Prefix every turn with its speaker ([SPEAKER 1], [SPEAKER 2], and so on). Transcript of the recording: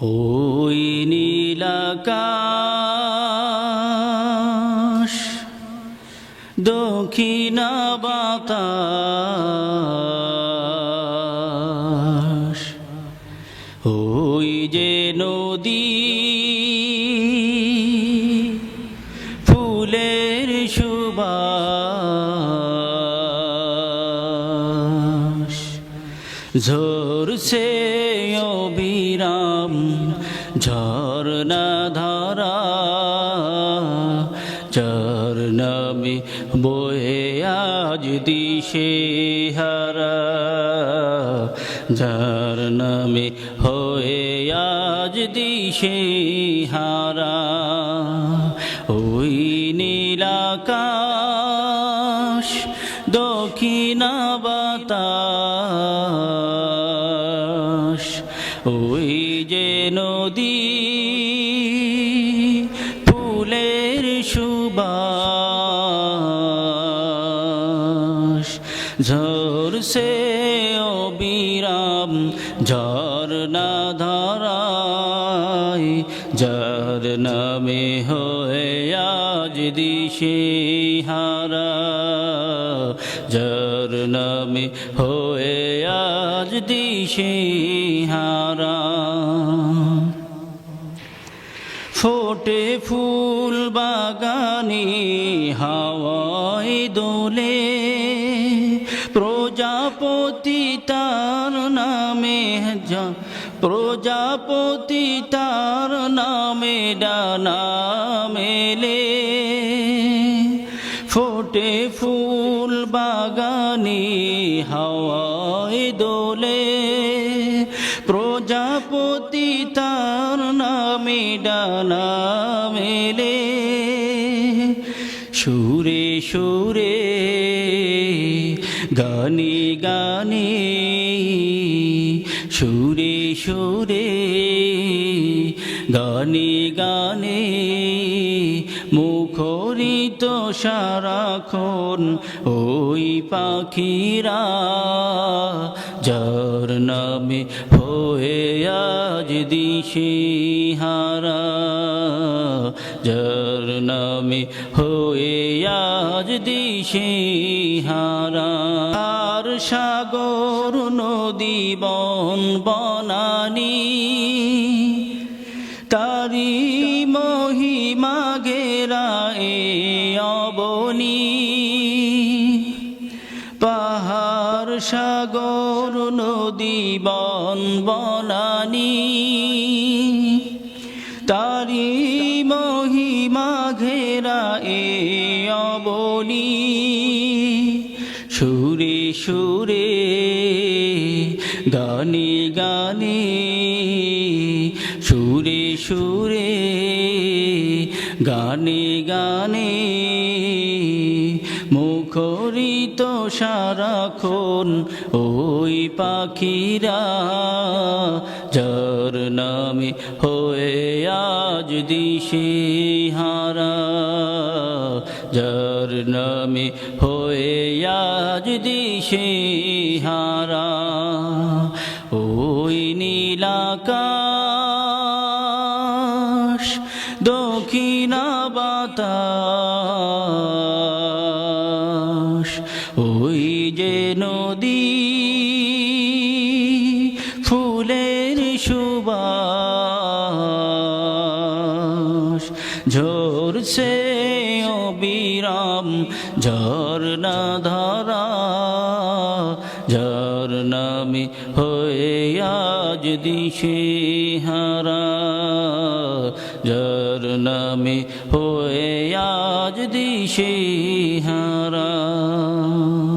[SPEAKER 1] ওই নীলাকাশ দক্ষিণা বাতাস ওই যে নদী ফুলের সুবাস ঝরছে অবিরাম। ঝরনা ধারা যার নামে বয়ে আজ দিশে হারা যার নামে হয়ে আজ দিশে হারা। ওই নীলাকাশ দক্ষিণা ওই যে নদী ফুলের সুবাস, ঝরছে অবিরাম ঝরনা ধারায়, যার নামে হয়ে আজ দিশে হারা যার নামে হয়ে আজ দিশে হারা ফোটে ফুল বাগানে হাওয়ায় দোলে। প্রজাপতি তার নামে প্রজাপতি তার নামে ডানা মেলে। ফোটে ফুল বাগানে হাওয়ায় দোলে। প্রজাপতি তার নামে ডানা মেলে। সুরে সুরে গানে গানে সুরে সুরে গানে গানে মুখরিত সারাক্ষণ ওই পাখিরা, যার নামে হয়ে আজ দিশে হারা যার নামে হয়ে আজ দিশে হারা আর সাগর নদী বন বনানী তারি মহিমা ঘেরা এ অবনী। পাহাড়, সাগর, নদী, বন, বনানি। তারি মহিমা ঘেরা এ অবনী। সুরে সুরে গানে গানে সুরে সুরে গানে গানে মুখরিত সারাক্ষণ ওই পাখিরা যার নামে হয়ে আজ দিশে হারা, যার নামে হয়ে আজ দিশে হারা। ওই নীলাকাশ বাতাস, ওই যে নদী ফুলের সুবাস, ঝরছে অবিরাম ঝরনা ধারা যার নামে হয়ে আজ দিশে হারা যার নামে হয়ে আজ দিশে হারা